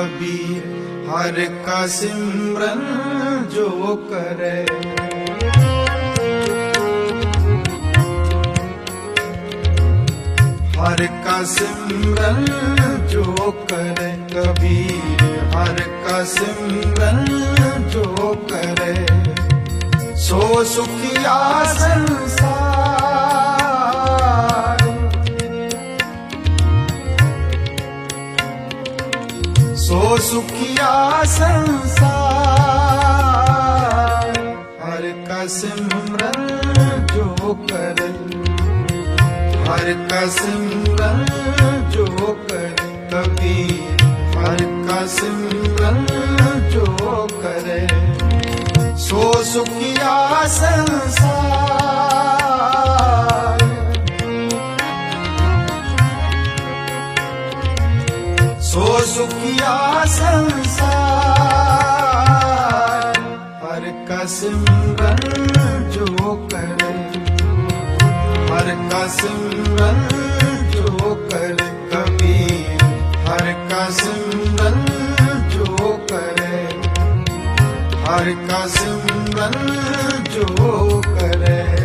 ਕਬੀਰ ਹਰ ਕਾ ਸਿਮਰਨ ਜੋ ਕਰੇ ਹਰ ਕਾ ਸਿਮਰਨ ਜੋ ਕਰੇ ਕਬੀਰ ਹਰ ਕਾ ਸਿਮਰਨ ਜੋ ਕਰੇ ਸੋ ਸੁਖੀਆ ਸੰਸਾਰ ਸੋ ਸੁਖਿਆ ਸੰਸਾਰ ਹਰ ਕਾ ਸਿਮਰਨ ਜੋ ਕਰ ਹਰ ਕਾ ਸਿਮਰਨ ਜੋ ਕਰੇ ਕਬੀਰ ਹਰ ਕਾ ਸਿਮਰਨ ਜੋ ਕਰੇ ਸੋ ਸੁਖੀਆ ਸੰਸਾਰ ਸੋ ਸੁਖਿਆ ਸੰਸਾਰ, ਹਰ ਕਾ ਸਿਮਰਨ ਜੋ ਕਰੇ। ਹਰ ਕਾ ਸਿਮਰਨ ਜੋ ਕਰੇ ਕਬੀਰ, ਹਰ ਕਾ ਸਿਮਰਨ ਜੋ ਕਰੇ। ਹਰ ਕਾ ਸਿਮਰਨ ਜੋ ਕਰੇ।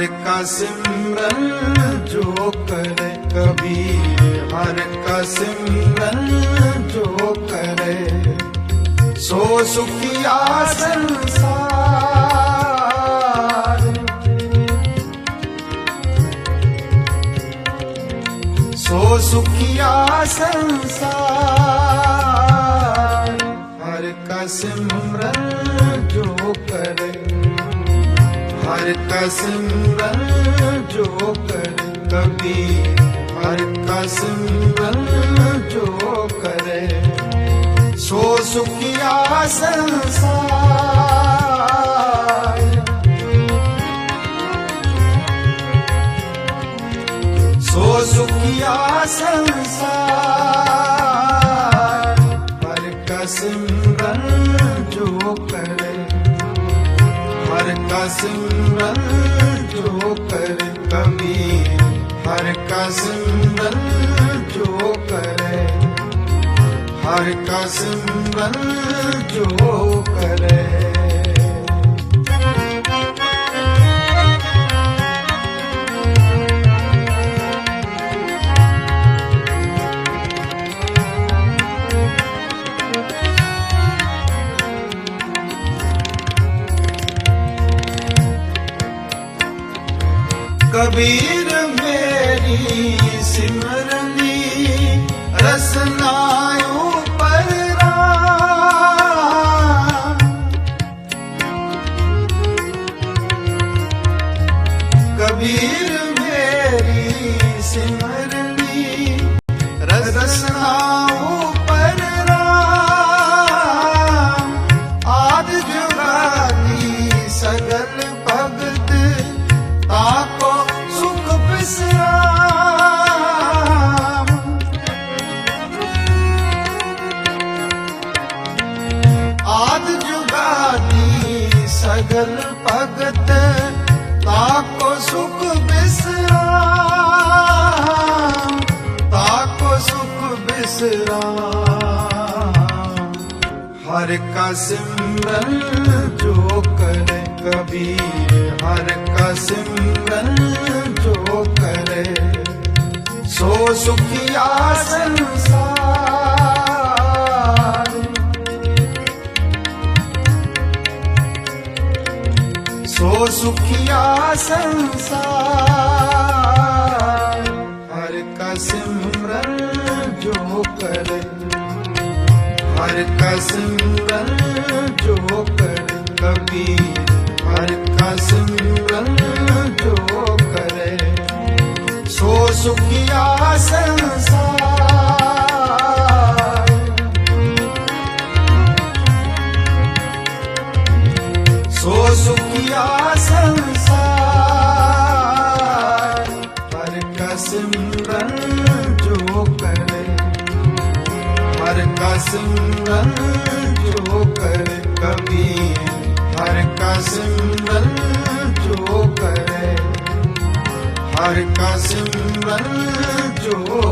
ਹਰ ਕਾ ਸਿਮਰਨ ਜੋ ਕਰੇ ਕਬੀਰ ਹਰ ਕਾ ਸਿਮਰਨ ਜੋ ਕਰੇ ਸੋ ਸੁਖੀਆ ਸੰਸਾਰ ਸੋ ਸੁਖੀਆ ਸੰਸਾਰ ਹਰ ਕਾ ਸਿਮਰਨ ਜੋ ਕਰੇ ਹਰ ਕਾ ਜੋ ਕਰੇ ਕਬੀਰ ਹਰ ਕਾ ਜੋ ਕਰੇ। ਸੋ ਸੁਖਿਆ ਸੰਸਾਰ। ਸੋ ਸੁਖਿਆ ਸੰਸਾਰ ਹਰ ਕਾ ਜੋ ਕਰੇ ਹਰ ਕਾ ਸਿਮਰਨ ਜੋ ਕਰੇ ਕਬੀਰ ਹਰ ਕਾ ਸਿਮਰਨ ਜੋ ਕਰੇ ਹਰ ਕਾ ਸਿਮਰਨ ਕਬੀਰ ਮੇਰੀ ਸਿਮਰਨੀ ਰਸਨਾਇਓ ਪਰਰਾ ਕਬੀਰ ਮੇਰੀ ਸਿਮਰਨੀ ਰਸਨਾਉ ਪਰਰਾ ਆਦ ਜੁਗਾਦੀ ਸਗਲ ਸਗਲ ਭਗਤ ਤਾਕੋ ਸੁਖ ਬਿਸਰਾਮ, ਤਾਕੋ ਸੁਖ ਬਿਸਰਾਮ। ਹਰ ਕਾ ਸਿਮਰਨ ਜੋ ਕਰੇ ਕਬੀਰ, ਹਰ ਕਾ ਸਿਮਰਨ ਜੋ ਕਰੇ, ਸੋ ਸੁਖੀ ਸੰਸਾਰ ਸੋ ਸੋ ਸੁਖਿਆ ਸੰਸਾਰ ਹਰ ਕਾ ਸਿਮਰਨ ਜੋ ਕਰੇ ਹਰ ਕਾ ਸਿਮਰਨ ਜੋ ਕਰੇ ਕਬੀਰ ਹਰ ਕਾ ਸਿਮਰਨ ਜੋ ਕਰੇ ਸੋ ਸੁਖੀਆ ਸੰਸਾਰ ਸਿਮਰਨ ਜੋ ਕਰੇ ਕਬੀਰ ਹਰ ਕਾ ਸਿਮਰਨ ਜੋ ਕਰੇ ਹਰ ਕਾ ਸਿਮਰਨ ਜੋ